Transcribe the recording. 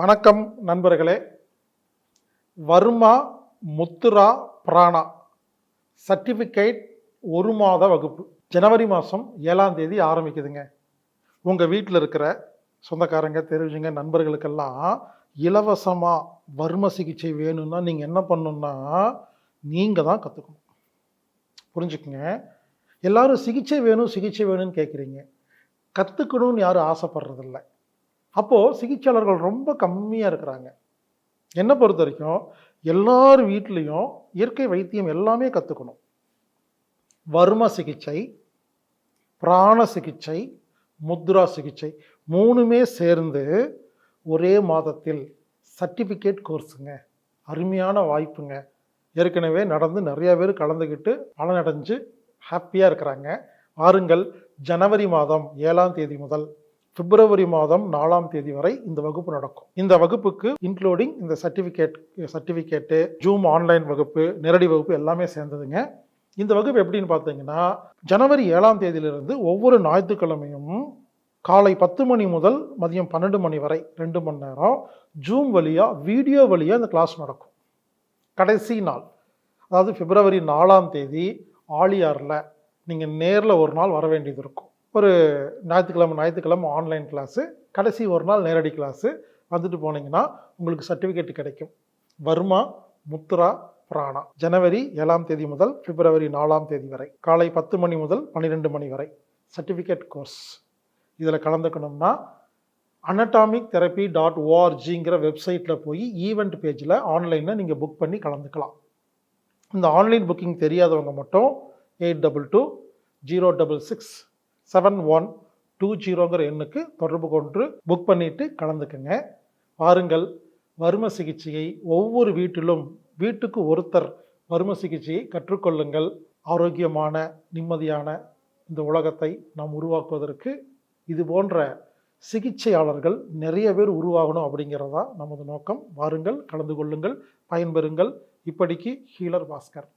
வணக்கம் நண்பர்களே. வர்மா முத்துரா பிராணா. சர்டிஃபிகேட் ஒரு மாத வகுப்பு. ஜனவரி மாதம் ஏழாம் தேதி ஆரம்பிக்குதுங்க. உங்கள் வீட்டில் இருக்கிற சொந்தக்காரங்க தெரிஞ்சுங்க நண்பர்களுக்கெல்லாம் இலவசமாக வர்ம சிகிச்சை வேணும்னா நீங்கள் என்ன பண்ணணும்னா நீங்கள் தான் கற்றுக்கணும் புரிஞ்சுக்குங்க? எல்லாரும் சிகிச்சை வேணும் சிகிச்சை வேணும்னு கேட்குறீங்க கற்றுக்கணும்னு யாரும் ஆசைப்படுறதில்லை. அப்போது சிகிச்சையாளர்கள் ரொம்ப கம்மியாக இருக்கிறாங்க. என்னை பொறுத்த வரைக்கும் எல்லார் வீட்லேயும் இயற்கை வைத்தியம் எல்லாமே கற்றுக்கணும் வர்ம சிகிச்சை பிராண சிகிச்சை முத்ரா சிகிச்சை மூணுமே சேர்ந்து ஒரே மாதத்தில் சர்டிஃபிகேட் கோர்ஸுங்க. அருமையான வாய்ப்புங்க. ஏற்கனவே நடந்து நிறையா பேர் கலந்துக்கிட்டு பலனடைஞ்சு ஹாப்பியாக இருக்கிறாங்க. வாருங்கள் ஜனவரி மாதம் ஏழாம் தேதி முதல் பிப்ரவரி மாதம் நாலாம் தேதி வரை இந்த வகுப்பு நடக்கும். இந்த வகுப்புக்கு இன்க்ளூடிங் இந்த சர்டிஃபிகேட் சர்டிஃபிகேட்டு ஜூம் ஆன்லைன் வகுப்பு நேரடி வகுப்பு எல்லாமே சேர்ந்ததுங்க. இந்த வகுப்பு எப்படின்னு பார்த்தீங்கன்னா ஜனவரி ஏழாம் தேதியிலிருந்து ஒவ்வொரு ஞாயிற்றுக்கிழமையும் காலை பத்து மணி முதல் மதியம் பன்னெண்டு மணி வரை ரெண்டு மணி நேரம் ஜூம் வழியாக வீடியோ வழியாக இந்த கிளாஸ் நடக்கும். கடைசி நாள் அதாவது பிப்ரவரி நாலாம் தேதி ஆலியாரில் நீங்கள் நேரில் ஒரு நாள் வர வேண்டியது இருக்கும். ஒரு ஞாயிற்றுக்கிழமை ஞாயிற்றுக்கிழமை ஆன்லைன் கிளாஸு கடைசி ஒரு நாள் நேரடி கிளாஸு வந்துட்டு போனீங்கன்னா உங்களுக்கு சர்டிஃபிகேட் கிடைக்கும். வர்மா முத்ரா பிராணா. ஜனவரி ஏழாம் தேதி முதல் பிப்ரவரி நாலாம் தேதி வரை. காலை பத்து மணி முதல் பன்னிரெண்டு மணி வரை. சர்டிஃபிகேட் கோர்ஸ் இதில் கலந்துக்கணும்னா அனட்டாமிக் தெரப்பி டாட் ஓஆர்ஜிங்கிற வெப்சைட்டில் போய் ஈவெண்ட் பேஜில் ஆன்லைனில் நீங்கள் புக் பண்ணி கலந்துக்கலாம். இந்த ஆன்லைன் புக்கிங் தெரியாதவங்க மட்டும் eight double two zero double six seven one two ஜீரோங்கிற எண்ணுக்கு தொடர்பு கொண்டு புக் பண்ணிவிட்டு கலந்துக்குங்க. பாருங்கள் வரும சிகிச்சையை ஒவ்வொரு வீட்டிலும் வீட்டுக்கு ஒருத்தர் வரும சிகிச்சையை கற்றுக்கொள்ளுங்கள். ஆரோக்கியமான நிம்மதியான இந்த உலகத்தை நாம் உருவாக்குவதற்கு இது போன்ற சிகிச்சையாளர்கள் நிறைய பேர் உருவாகணும் அப்படிங்கிறதா நமது நோக்கம். வாருங்கள் கலந்து கொள்ளுங்கள் பயன்பெறுங்கள். இப்படிக்கு ஹீலர் பாஸ்கர்.